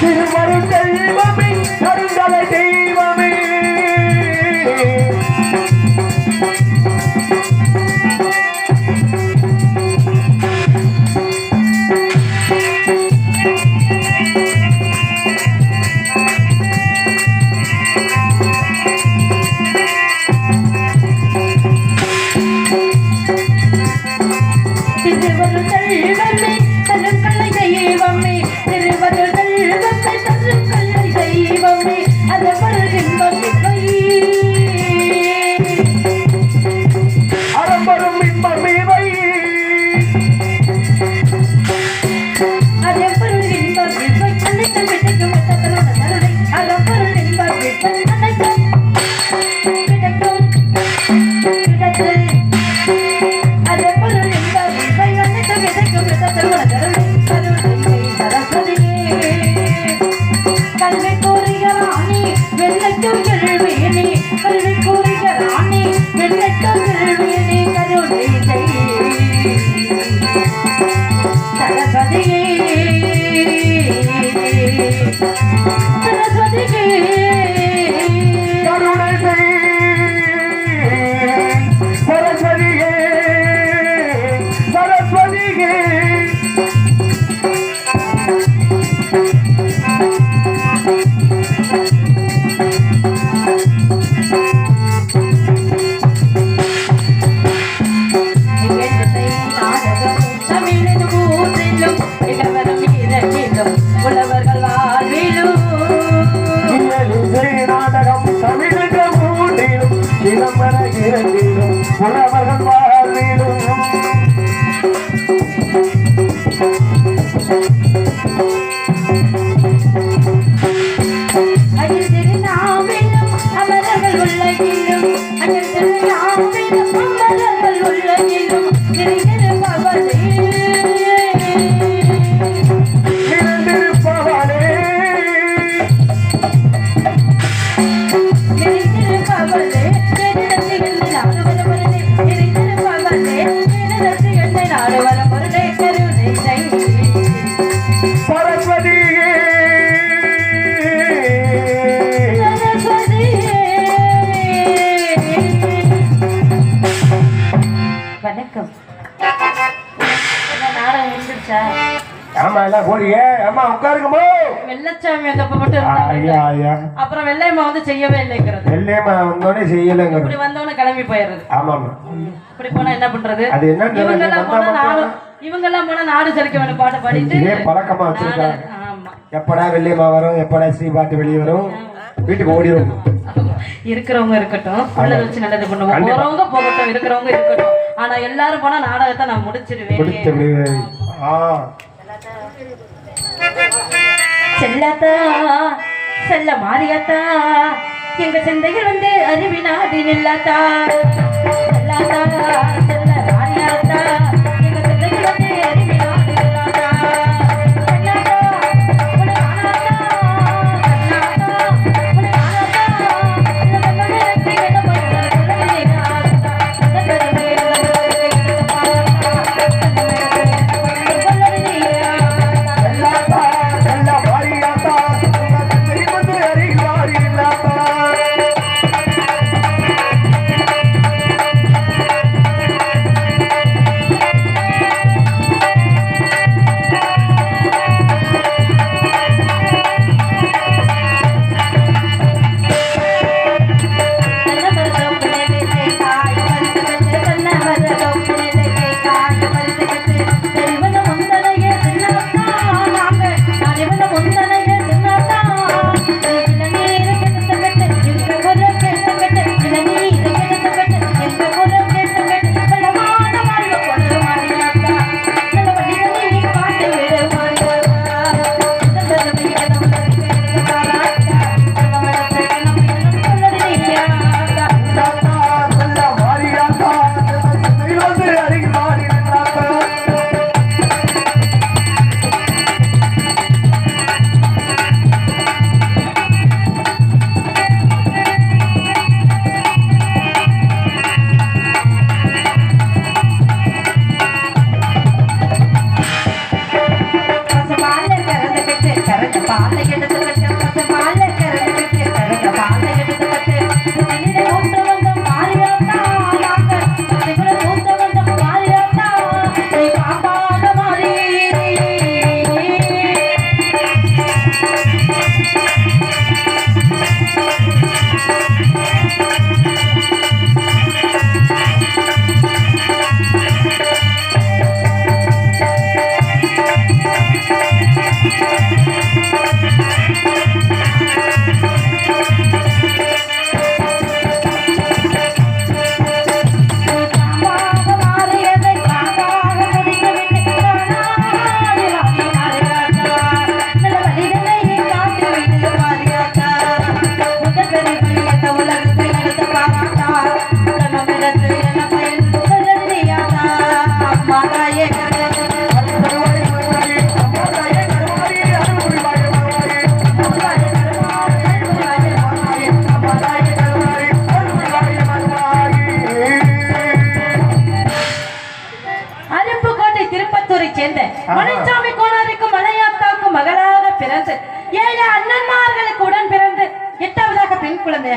திருவரும் தெய்வமே கருங்கலை தெய்வமே విజయ నాటకం సమితితో కూడిను చిదంబర గిరీ முடிஞ்சிருச்சா ஆமா எல்லாம் போறீங்க? அம்மா உட்காருங்கம்மோ வெள்ளச்சாமி அந்த அப்ப மட்டும் ஐயா இருந்தாங்க ஐயா அப்புறம் வெள்ளையம்மா வந்து செய்யவே இல்லைங்கிறது. வெள்ளையம்மா வந்தோடனே செய்யலைங்க இப்படி வந்தவன கிளம்பி போயிடுறது. இப்படி போனா என்ன பண்றது? அது போனா வந்தா நாடு மட்டும் இவங்க எல்லாம் போனா நாடு செலுக்க வேண்டிய பாட்டை பாடிட்டு. இதே பழக்கமா வச்சிருக்காங்க நாடு- ஆமா. எப்படா வெள்ளையம்மா வரும்? எப்படா ஸ்ரீபாட்டு வெளியே வரும்? வீட்டுக்கு ஓடிடும் இருக்கிறவங்க இருக்கட்டும். உள்ளத வச்சு நல்லது பண்ணுவோம். போறவங்க போகட்டும் இருக்கிறவங்க இருக்கட்டும். ஆனா எல்லாரும் போனா நாடகத்தை நான் முடிச்சிருவேன். செல்லாத்தா செல்ல மாறியாத்தா எங்க சிந்தையில் வந்து அறிவினாடி நில்லாத்தா. செல்லாத்தா செல்ல மாறியாத்தா.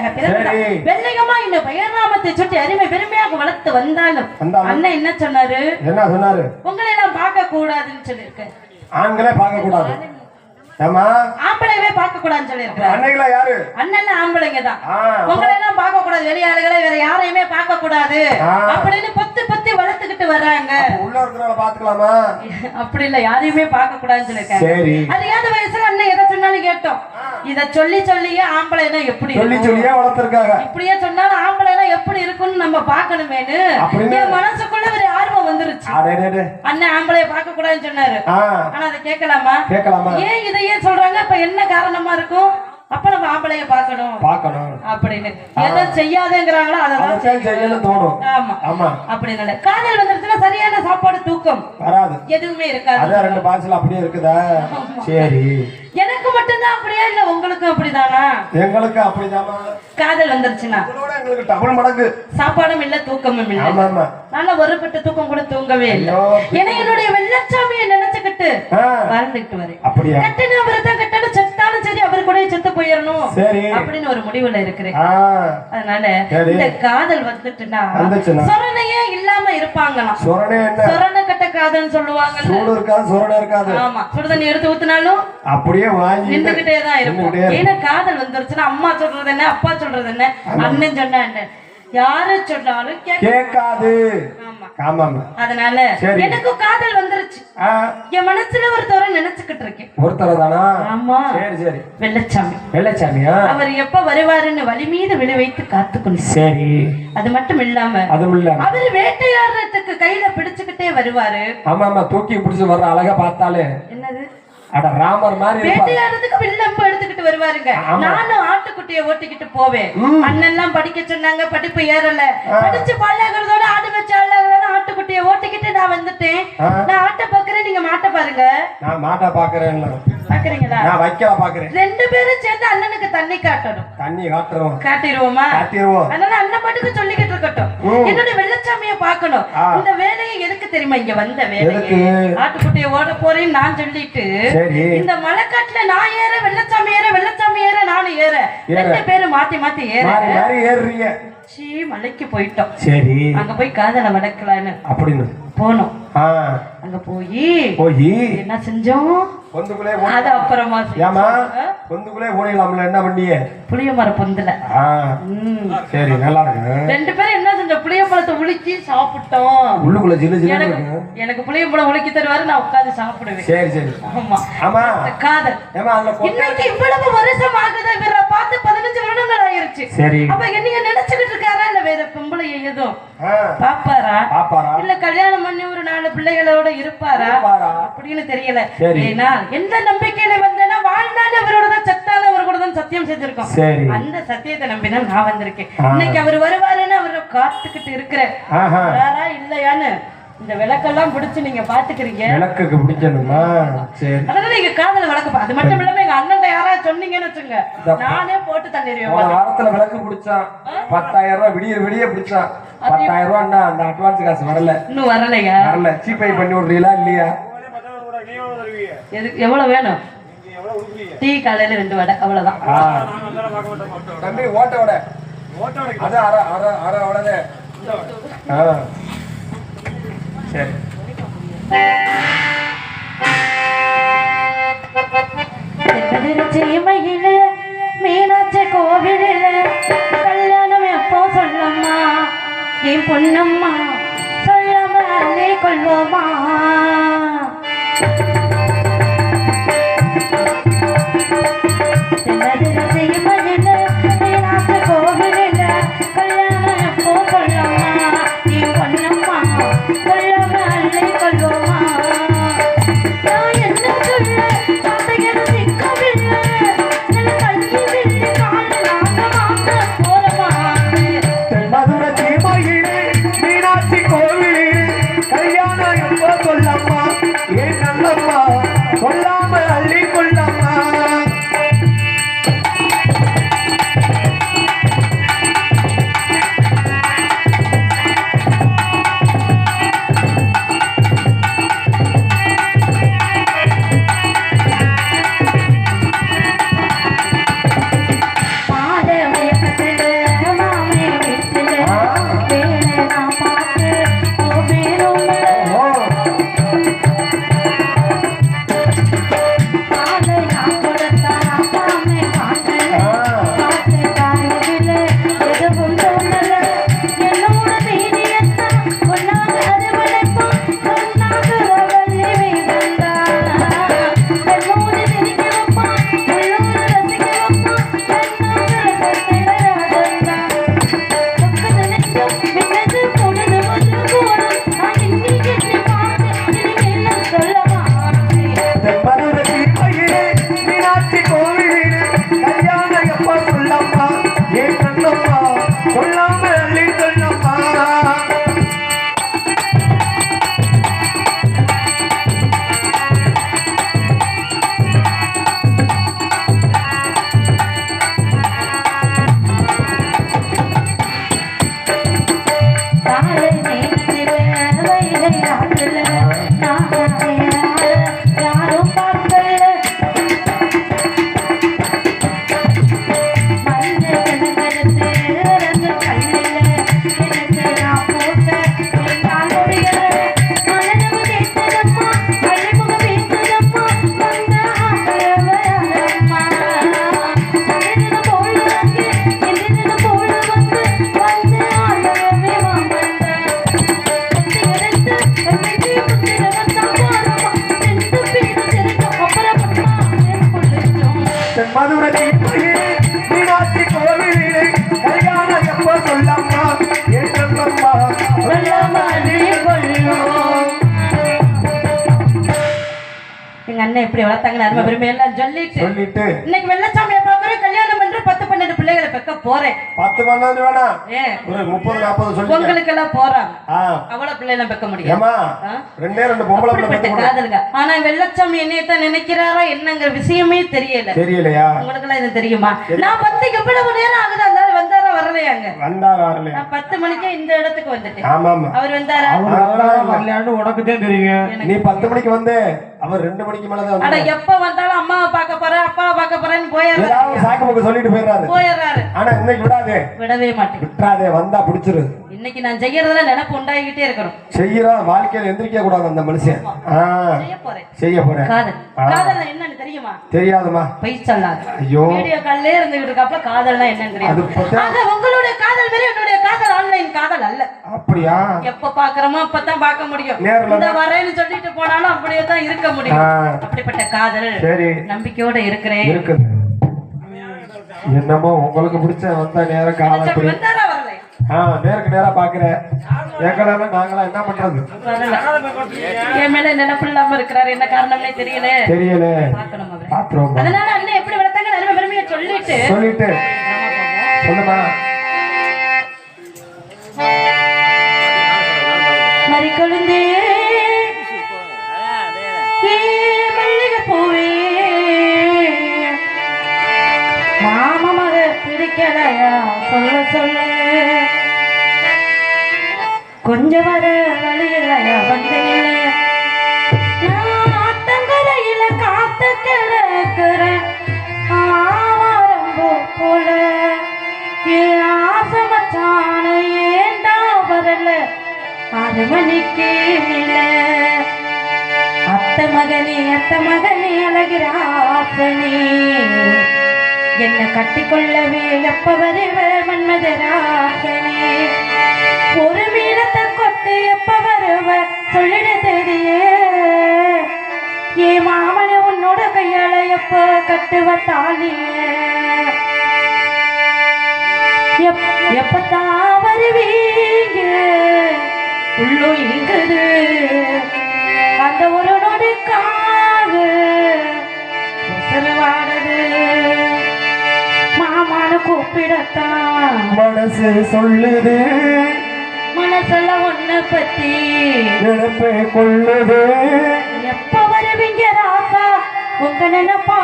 குழந்தையாக பிறந்தார் இந்த பெயர் நாமத்தை சுட்டி அருமை பெருமையாக வளர்த்து வந்தாலும். அண்ணன் என்ன சொன்னாரு? என்ன சொன்னாரு? உங்களை நான் பார்க்க கூடாதுன்னு சொல்லியிருக்கேன் ஆண்களே பார்க்க கூடாது ஏமா ஆம்பளையவே பார்க்க கூடாதுன்னு சொல்லியிருக்கிறார். அன்னைகளா யாரு? அண்ணன் ஆம்பளைங்க தான். ஆ, உங்களை எல்லாம் பார்க்க கூடாது வெளியாளுகளை வேற யாரையுமே பார்க்க கூடாது ஆ. அப்படின்னு பொத்தி பொத்தி வளர்த்துக்கிட்டு வர்றாங்க. உள்ள இருக்கிறவங்கள பாத்துக்கலாமா அப்படி இல்ல யாரையுமே பார்க்க கூடாதுன்னு சொல்லிருக்காங்க சரி. அறியாத வயசுல அண்ணன் எதை சொன்னாலும் கேட்டோம். இத சொல்லி சொல்லியே ஆம்பளைனா எப்படி சொல்லி இருக்கும்? சொல்லியே வளர்த்திருக்காங்க. இப்படியே சொன்னாலும் ஆம்பளைனா எப்படி இருக்கும்னு நம்ம பார்க்கணுமேனு என் மனசுக்குள்ள ஒரு ஆர்வம் வந்துருச்சு. அண்ணன் ஆம்பளைய பார்க்க கூடாதுன்னு சொன்னாரு ஆனா அதை கேட்கலாமா? கேட்கலாமா? ஏன் இதை ஏன் சொல்றாங்க இப்ப என்ன காரணமா இருக்கும்? அப்ப நம்ம ஆம்பளைய பார்க்கணும். பார்க்கணும். அப்படின்னு. எதை செய்யாதேங்கிறாங்களோ அதை அதெல்லாம் தான் செய்யணும்னு தோணும். ஆமா. ஆமா. அப்படின்னு. காதல் வந்துருச்சுன்னா சரியான சாப்பாடு தூக்கம். வராது. எதுவுமே இருக்காது. அதான் ரெண்டு பாக்ஸ்ல அப்படியே இருக்குதா? சரி. எனக்கு மட்டும்தான் அப்படியா இல்ல உங்களுக்கும் அப்படிதானா? எங்களுக்கு அப்படிதாம்மா. காதல் வந்துருச்சுன்னா? எங்களுக்கு டபுள் மடங்கு. சாப்பாடும் இல்ல தூக்கமும் இல்ல. ஆமா ஆமா நல்ல ஒரு பட்டு தூக்கம் கூட தூங்கவே இல்ல. ஏன்னா என்னுடைய வெள்ளச்சாமியை நினைச்சுக்கிட்டு ஆ, வாழ்ந்துகிட்டு வரேன் அப்படியா? கட்டின அவரை தான் கட்டணும் செத்தாலும் சரி அவர் கூட செத்து போயிடணும் அப்படின்னு ஒரு முடிவுல இருக்கிறேன். அதனால. இந்த காதல் வந்துட்டுனா வந்துச்சுன்னா? சொரணையே இல்லாம இருப்பாங்களாம். சொரணே கட்ட சூடு இருக்காது சொரணை இருக்காது. ஆமா. சுடுதண்ணி எடுத்து ஊத்துனாலும் அப்படியே வாங்கி நின்றுகிட்டே தான் இருக்கும். ஏன்னா காதல் வந்துருச்சுன்னா அம்மா சொல்றது என்ன அப்பா சொல்றது என்ன? அண்ணன் சொன்னா என்ன? யாரு சொன்னாலும் கேட்க கேட்காது. அதனால சரி. எனக்கும் காதல் வந்துருச்சு. என் மனசுல ஒரு தோற நினைச்சுக்கிட்டு இருக்கேன். ஒருத்தர் தானா? ஆமா. சரி சரி. வெள்ளச்சாமி. வெள்ளச்சாமியா? அவர் எப்ப வருவாருன்னு வழி மீது விழி வைத்து காத்துக்கணும் சரி. அது மட்டும் இல்லாம அதுவும் இல்ல அவர் வேட்டையாடுறதுக்கு கையில பிடிச்சுக்கிட்டே வருவாரு. ஆமா ஆமா தூக்கி பிடிச்சு வர்ற அழகா பார்த்தாலே. என்னது? அட ராமர் மாதிரி இருப்பாரு. வேட்டையாடுறதுக்கு வில்லம்பு எடுத்துக்கிட்டு வருவாருங்க. நானும் ஆட்டுக்குட்டிய ஓட்டிக்கிட்டு போவேன். அண்ணன் எல்லாம் படிக்க சொன்னாங்க படிப்பு ஏறல. படிச்சு பல்லாகிறதோட ஆடு வச்சு அழகான ஆட்டுக்குட்டிய ஓட்டிக்கிட்டு நான் வந்துட்டேன். நான் ஆட்டை பாக்குறேன் நீங்க மாட்டை பாருங்க. நான் மாட்டா பாக்குறேன் பாக்குறீங்களா நான் வைக்கல பாக்குறேன் ரெண்டு பேரும் சேர்ந்து அண்ணனுக்கு தண்ணி காட்டணும். தண்ணி காட்டுறோம். காட்டிடுவோமா? காட்டிடுவோம். அதனால அண்ணன் பாட்டுக்கு சொல்லிக்கிட்டு இருக்கட்டும். என்னோட வெள்ளச்சாமிய பார்க்கணும். ஆ. இந்த வேலையை எதுக்கு தெரியுமா இங்க வந்த வேலையை? ஆட்டுக்குட்டிய ஓட போறேன்னு நான் சொல்லிட்டு சரி. இந்த மலைக்காட்டுல நான் ஏற வெள்ளச்சாமி ஏற வெள்ளச்சாமி ஏற நானும் ஏற. ரெண்டு பேரும் மாத்தி மாத்தி ஏற. மாறி மாறி ஏறுறீங்க. சீ மலைக்கு போயிட்டோம். சரி. அங்க போய் காதலை வளர்க்கலான்னு. அப்படின்னு போனோம். அங்க போய் போய். என்ன செஞ்சோம்? பொந்துக்குள்ளே அது அப்புறமா. ஏமா பொந்துக்குள்ளே ஓடிடலாம்ல என்ன பண்ணிய? புளிய மரம் பொந்துல. சரி நல்லா இருக்கு. ரெண்டு பேரும் உலுக்கி சாப்பிட்டோம். உள்ளுக்குள்ள ஜில்லு ஜில்லு எனக்கு இருக்கு எனக்கு புளிய பழம் உலுக்கி தருவாரு நான் உட்கார்ந்து சாப்பிடுவேன். சரி சரி. ஆமா. ஆமா. காதல். ஏமா அதுல இன்னைக்கு இவ்வளவு வருஷம் ஆகுது இவரை பார்த்து பதினஞ்சு வருடங்கள் ஆயிருச்சு. சரி. அப்ப என்னைய நினைச்சுக்கிட்டு இருக்காரா இல்ல வேற பொம்பளை எதுவும் ஆ பாப்பாரா? பாப்பாரா? இல்ல கல்யாணம் பண்ணி ஒரு நாலு பிள்ளைகளோட இருப்பாரா? பாரா அப்படின்னு தெரியல. ஏன்னா எந்த நம்பிக்கையில வந்தேன்னா வாழ்நாள் அவரோட தான் செத்தாலும் அவர் கூட தான் சத்தியம் செஞ்சிருக்கோம். சரி. அந்த சத்தியத்தை நம்பி தான் நான் வந்திருக்கேன். இன்னைக்கு அவர் வருவாருன்னு அவரை காத்துக்கிட்டு இருக்கிறேன். இல்லையான்னு இந்த விளக்கெல்லாம் பிடிச்சு நீங்க பாத்துக்கிறீங்க. விளக்குக்கு பிடிக்கணுமா? சரி. அதனால நீங்க காதல வளர்க்க அது மட்டும் இல்லாம எங்க அண்ணன் யாராவது சொன்னீங்கன்னு வச்சுங்க நானே போட்டு தள்ளிடுவேன் போன வாரத்துல விளக்கு பிடிச்சான். பத்தாயிரம் ரூபாய் விடிய விடிய பிடிச்சான். பத்தாயிரம் ரூபாய்னா அந்த அட்வான்ஸ் காசு வரல. இன்னும் வரலையா? வரல. ஜிபே பண்ணி விடுறீங்களா இல்லையா? எதுக்கு எவ்வளவு வேணும்? டீ காலையில ரெண்டு வடை அவ்வளவுதான். தம்பி ஓட்ட வடை. அது அரை அரை அரை வடை ஆ. சரி திருச்சிமையில மீனாட்சி கோவிலில் கல்யாணம் எப்போ சொல்லம்மா? என் பொன்னம்மா சொல்லாம அள்ளி கொள்வோமா? எப்படி வளர்த்தாங்கன்னு அருமை பெருமை எல்லாம் சொல்லிட்டு. சொல்லிட்டு. இன்னைக்கு வெள்ளச்சாமியை பார்க்கறேன் கல்யாணம் பண்ற பத்து பன்னெண்டு பிள்ளைகளை பெக்க போறேன். பத்து பண்ணாது வேணாம். ஒரு முப்பது நாற்பது சொல்லி பொங்கலுக்கு எல்லாம் போறான் ஆ அவ்வளவு பிள்ளைகளை பெக்க முடியும் ஏமா ஆ? ரெண்டே ரெண்டு பொம்பளை பிள்ளை அப்படிப்பட்ட பெத்து கொடு. காதலுங்க. ஆனா வெள்ளச்சாமி என்னையத்தான் நினைக்கிறாரா என்னங்கிற விஷயமே தெரியல. தெரியலையா? உங்களுக்கு எல்லாம் இது தெரியுமா? நான் பத்துக்கு எவ்வளவு நேரம் ஆகுது? அந்த ஆள் வந்தாரா வரலையாங்க வந்தாரா வரலையா? நான் பத்து மணிக்கே இந்த இடத்துக்கு வந்துட்டேன். ஆமா ஆமா அவர் வந்தாரா வரலையான்னு உனக்கு தான் தெரியும் நீ பத்து மணிக்கு வந்து. அவர் ரெண்டு மணிக்கு மேலதான் அட வந்து எப்ப வந்தாலும் அம்மாவை பார்க்க போறேன் அப்பாவை பார்க்க போறேன்னு போயிடுறாரு. ஏதாவது சாக்கு போக்கு சொல்லிட்டு போயிடுறாரு. போயிடுறாரு. ஆனா இன்னைக்கு விடாதே. விடவே மாட்டேன் வந்தா பிடிச்சிரு இன்னைக்கு நான் செய்யறதுல நினைப்பு உண்டாகிட்டே இருக்கணும். செய்யறா வாழ்க்கையில எந்திரிக்க கூடாது அந்த மனுஷன். செய்ய போறேன். செய்ய போறேன். காதல். காதல் என்னன்னு தெரியுமா? தெரியாதுமா பொய் சொல்லாது. ஐயோ. வீடியோ கால்லே இருந்துகிட்டு இருக்கப்ப காதல்னா என்னன்னு அது தெரியாது ஆக உங்களுடைய காதல் வேற என்னுடைய காதல் ஆன்லைன் காதல் அல்ல. அப்படியா? எப்ப பாக்குறோமோ அப்பதான் பார்க்க முடியும். இந்த வரேன்னு சொல்லிட்டு போனாலும் அப்படியே தான் இருக்க முடியும். அப்படிப்பட்ட காதல். சரி. நம்பிக்கையோட இருக்கிறேன். இருக்குது. என்னமோ உங்களுக்கு பிடிச்ச வந்த நேரம் காலம் நேருக்கு நேரா பாக்குறேன். எங்களால நாங்களா என்ன பண்றது? என் மேல நினைப்பு இல்லாம இருக்கிறாரு? என்ன காரணம்னே தெரியல. பாத்துருவோம் அதனால அண்ணன் எப்படி வளர்த்தாங்க? அருமை பெருமையை சொல்லிட்டு. சொல்லிட்டு. சொல்லுமா. மறி கொழுந்தே மல்லிகை பூவே. மாமா மக பிடிக்கலையா சொல்ல சொல்ல. கொஞ்சம் வர வழியில வந்தீங்க நான் ஆத்தங்கரையில காத்த கிட இருக்கிறேன் போல என் ஆசை மச்சான ஏண்டா வரல ஆறு மணிக்கு மேல அத்த மகனே அத்த மகனே அழகிறாப்பனே என்ன கட்டிக்கொள்ளவே எப்ப வருவ மன்மதராசனே. கட்டுவ தாலிய எப் எப்பத்தான் வருவீங்க? உள்ளோ இங்குது. அந்த ஒரு நொடிக்காக உசரவாடுது மாமான கூப்பிடத்தான். மனசு சொல்லுது. மனசுல ஒண்ணு பத்தி நினைப்பை கொள்ளுது. எப்ப வருவீங்க? உங்க நினைப்பா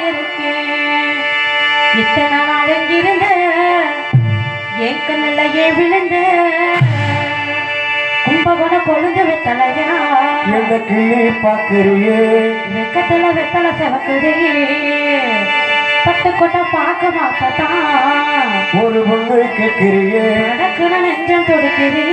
இருக்கேன் இத்தனை நாள் எங்கிருந்த என் கண்ணிலையே விழுந்த கும்பகோண கொழுந்து வெத்தலையா? என்ன கிளி பாக்குறியே வெக்கத்துல வெத்தலை செவக்குதே. பட்டு கொட்டை பார்க்க மாட்டதான் ஒரு பொண்ணு கேட்கிறியே. நடக்குன நெஞ்சம் துடிக்குதே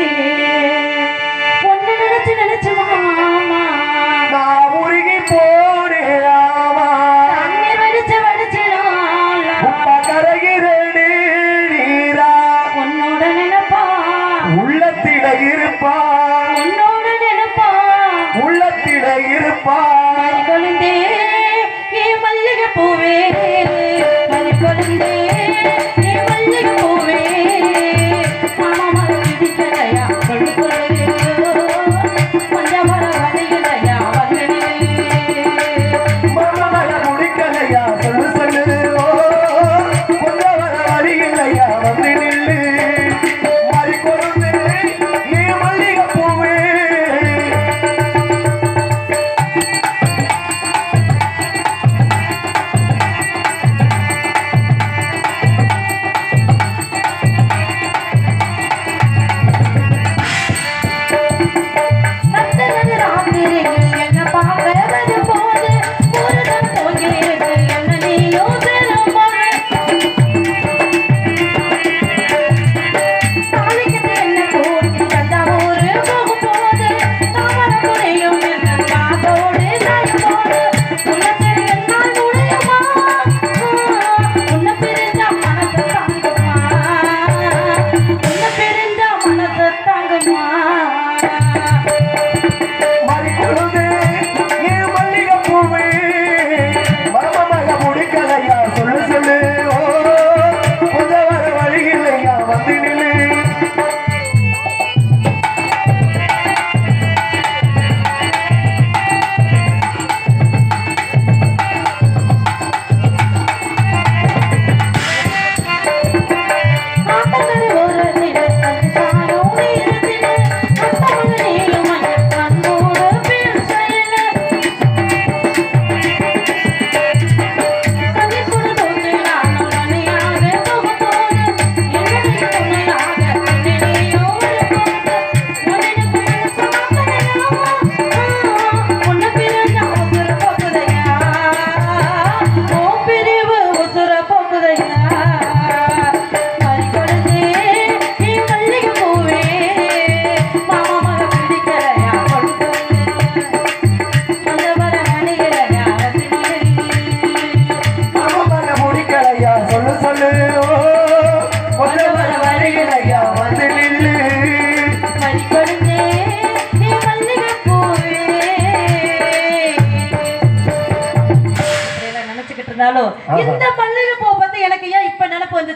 இல்லையா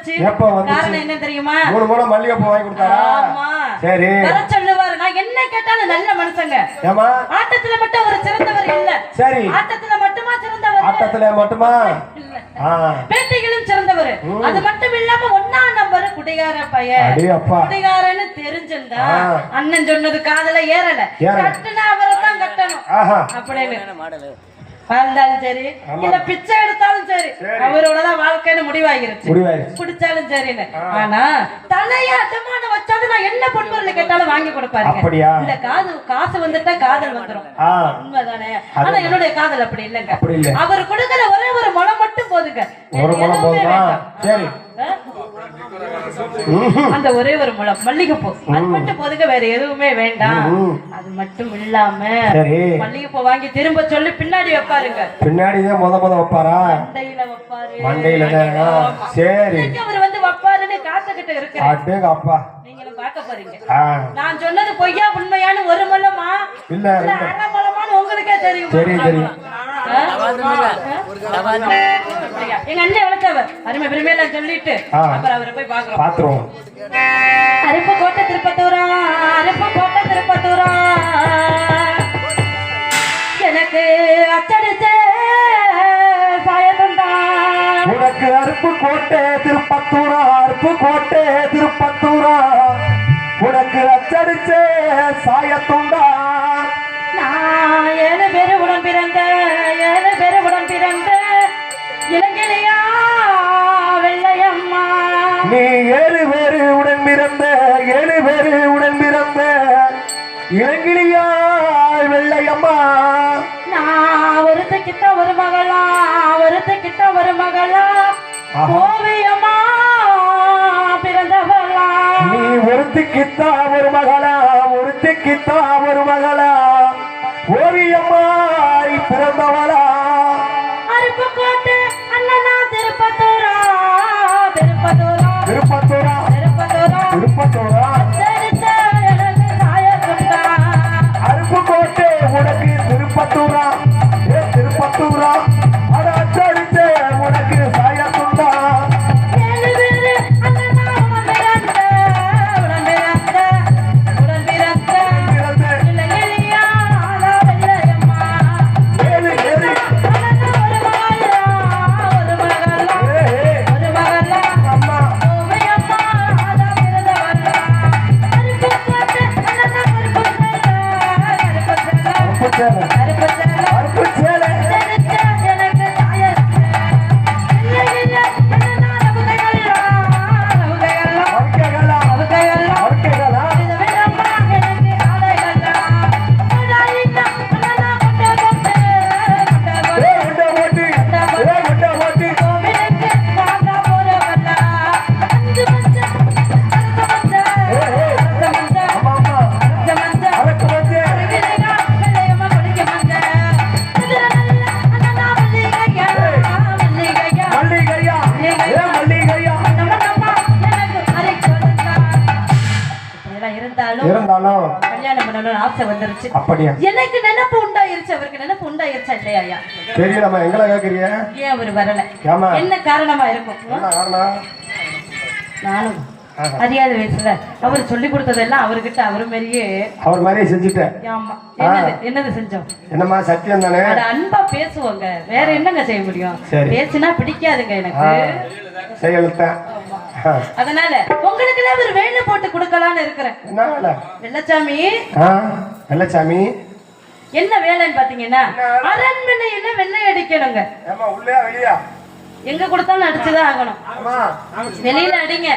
வந்துச்சு? காரணம் என்ன தெரியுமா? மூணு மூணு மல்லிகை பூ வாங்கி கொடுத்தாரா? ஆமா. சரி. வர சொல்லுவாரு. நான் என்ன கேட்டாலும் நல்ல மனுஷங்க. ஏமா ஆட்டத்துல மட்டும் ஒரு சிறந்தவர் இல்ல. சரி. ஆட்டத்துல மட்டுமா சிறந்தவர்? ஆட்டத்துல மட்டுமா? பேட்டைகளும் சிறந்தவர். அது மட்டும் இல்லாம ஒன்னா நம்பர் குடிகார பையன். குடிகாரன்னு தெரிஞ்சிருந்தா. அண்ணன் சொன்னது காதுல ஏறல. கட்டுனா அவரை தான் கட்டணும் அப்படின்னு. வாழ்ந்தாலும் சரி. இல்ல பிச்சை எடுத்தாலும் சரி அவரோடதான் வாழ்க்கைன்னு முடிவாகிருச்சு. பிடிச்சாலும் சரின்னு. ஆனா தலைய அடமான வச்சாலும் நான் என்ன பொன்பொருள் கேட்டாலும் வாங்கி அப்படியா? இந்த காது காசு வந்துட்டா காதல் வந்துரும். ஆ. உண்மைதானே? ஆனா என்னுடைய காதல் அப்படி இல்லைங்க. அவர் கொடுக்கிற ஒரே ஒரு முளம் மட்டும் போதுங்க. ஒரு எதுவுமே போதுமா. சரி? அந்த ஒரே ஒரு முளம் மல்லிகைப்பூ. அது மட்டும் போதுங்க வேற எதுவுமே வேண்டாம். அது மட்டும் இல்லாம மல்லிகைப்பூ வாங்கி திரும்ப சொல்லி பின்னாடி வைப்பாருங்க பின்னாடிதான் முத முத வைப்பாரா? மண்டையில வைப்பாரு. சரி. அவர் வந்து வைப்பாருன்னு காத்துக்கிட்டு இருக்கிறேன் அடேங்க அப்பா. நீங்களும் பார்க்க போறீங்க. ஆ. நான் சொன்னது பொய்யா உண்மையான ஒரு முளமா இல்ல இல்ல ரெண்டு அரை முளமான்னு உங்களுக்கே தெரியும்? எங்க அண்ணன் வளர்த்தவர். அருமை பெருமையா நான் சொல்லிட்டு. அவரை போய் பாக்குறோம் பாத்துருவோம் அருப்பு கோட்டை திருப்பத்தூரா அருப்பு கோட்டை திருப்பத்தூரா. எனக்கு அச்சடிச்ச உனக்கு அருப்பு கோட்டை திருப்பத்தூரா அருப்பு கோட்டை திருப்பத்தூரா. உனக்கு அச்சடிச்ச சாயத்துண்டா. நான் ஏழு பேரு உடன் பிறந்த ஏழு பேரு உடன் பிறந்த இளங்கிலியா இளங்கிலியா வெள்ளையம்மா நான் ஒருத்தக்கிட்ட ஒரு மகளா ஒருத்தக்கிட்ட ஒரு மகளா ஆஹா. ஓவியமா பிறந்தவளா நீ ஒருத்திக்கித்தா ஒரு உனக்கு அப்படியா? எனக்கு நினைப்பு உண்டாயிருச்சு அவருக்கு நினைப்பு உண்டாயிருச்சா இல்லையா ஐயா தெரியலம்மா எங்களை கேக்குறிய ஏன் அவர் வரல? என்ன காரணமா இருக்கும்? நானும் அறியாத வயசுல அவர் சொல்லி கொடுத்ததெல்லாம் அவர்கிட்ட அவர் மாதிரியே அவர் மாதிரியே செஞ்சுட்டேன். ஆமா. என்னது? என்னது செஞ்சோம்? என்னம்மா சத்தியம் தானே? அன்பா பேசுவோங்க. வேற என்னங்க செய்ய முடியும். பேசுனா பிடிக்காதுங்க எனக்கு. செயல்தான் ஆ, அதனால உங்களுக்கு ஒரு வேலை போட்டு கொடுக்கலாம்னு இருக்கிறேன். வெள்ளச்சாமி வெள்ளச்சாமி என்ன வேலைன்னு பாத்தீங்கன்னா அரண்மனையில வெள்ளை அடிக்கணுங்க. உள்ளே வெளியா எங்க கொடுத்தாலும் அடிச்சுதான் ஆகணும். வெளியில அடிங்க.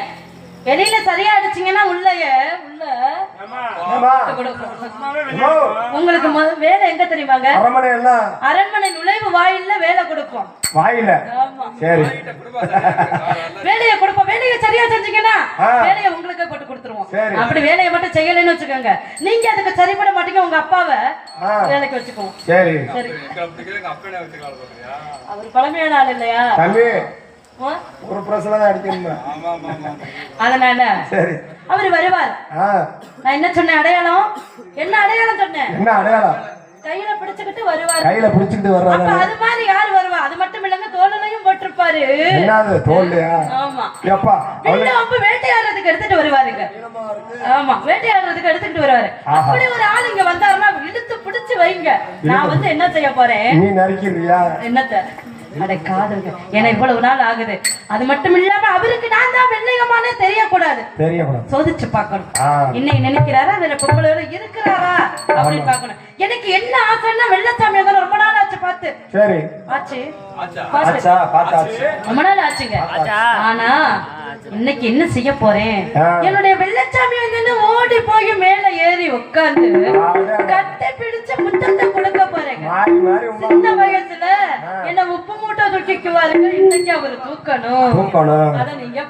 வெளியில சரியா அடிச்சீங்கன்னா உள்ளய உள்ள உங்களுக்கு வேலை எங்க தெரியுமாங்க அரண்மனை எல்லாம் அரண்மனை நுழைவு வாயில்ல வேலை கொடுப்போம் வாயில ஆமா சரி வேலையை கொடுப்போம் வேலையை சரியா செஞ்சீங்கன்னா. வேலையை உங்களுக்கு போட்டு கொடுத்துருவோம் சரி. அப்படி வேலையை மட்டும் செய்யலைன்னு வச்சுக்கோங்க நீங்க அதுக்கு சரிப்பட மாட்டீங்க உங்க அப்பாவை. வேலைக்கு வச்சுக்குவோம் சரி சரி அவர் பழமையான ஆள் இல்லையா? ஒரு பிரச்சனை தான் அடிக்கணுமா? அதனால சரி. அவர் வருவார். நான் என்ன சொன்னேன்? அடையாளம்? என்ன அடையாளம் சொன்னேன்? என்ன அடையாளம்? கையில பிடிச்சுக்கிட்டு வருவார். கையில அப்ப வர்றாங்க அது மாதிரி யார் வருவா? அது மட்டும் இல்லைங்க தோழனையும் போட்டிருப்பாரு. என்னது தோல்லையா? ஆமா. எப்பா வெளில வந்து வேட்டையாடுறதுக்கு எடுத்துட்டு வருவாருங்க. ஆமா வேட்டையாடுறதுக்கு எடுத்துட்டு வருவாரு. அப்படி ஒரு ஆள் இங்க வந்தாருன்னா இழுத்து பிடிச்சு வைங்க. நான் வந்து என்ன செய்ய போறேன்? நீ நறுக்கிறியா என்னத்த? அட காதலுங்க ஏன்னா இவ்வளவு நாள் ஆகுது. அது மட்டும் இல்லாம அவருக்கு நான் தான் வெள்ளையமானே தெரியக்கூடாது. தெரியக்கூடாது. சோதிச்சு பார்க்கணும். ஆ. இன்னைக்கு நினைக்கிறாரா வேற பொம்பளையோட இருக்கிறாரா? அப்படின்னு பார்க்கணும். எனக்கு என்ன ஆசைன்னா வெள்ளச்சாமி வந்து ரொம்ப நாள் ஆச்சு பார்த்து. சரி. ஆச்சு. ஆச்சா? பார்த்தாச்சு. ரொம்ப நாள் ஆச்சுங்க. ஆனா இன்னைக்கு என்ன செய்ய போறேன். என்னுடைய வெள்ளச்சாமி வந்து ஓடி போய் மேல ஏறி உட்கார்ந்து கட்டை பிடிச்சு முத்தத்தை கொடுக்க போறேங்க. சின்ன வயசுல என்ன உப்பு மூட்டை தூக்கிக்குவாருங்க. இன்னைக்கு அவரு தூக்கணும். அத நீங்க.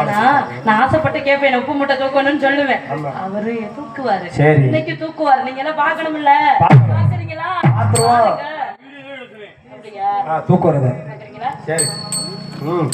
ஏன்னா நான் ஆசைப்பட்டு கேட்பேன் என்ன உப்பு மூட்டை தூக்கணும்னு சொல்லுவேன். அவரு தூக்குவாரு. சரி. இன்னைக்கு தூக்குவாரு. நீங்க எல்லாம் பாக்கணும்ல பாக்குறீங்களா தூக்குறது பாக்குறீங்களா சரி. ம்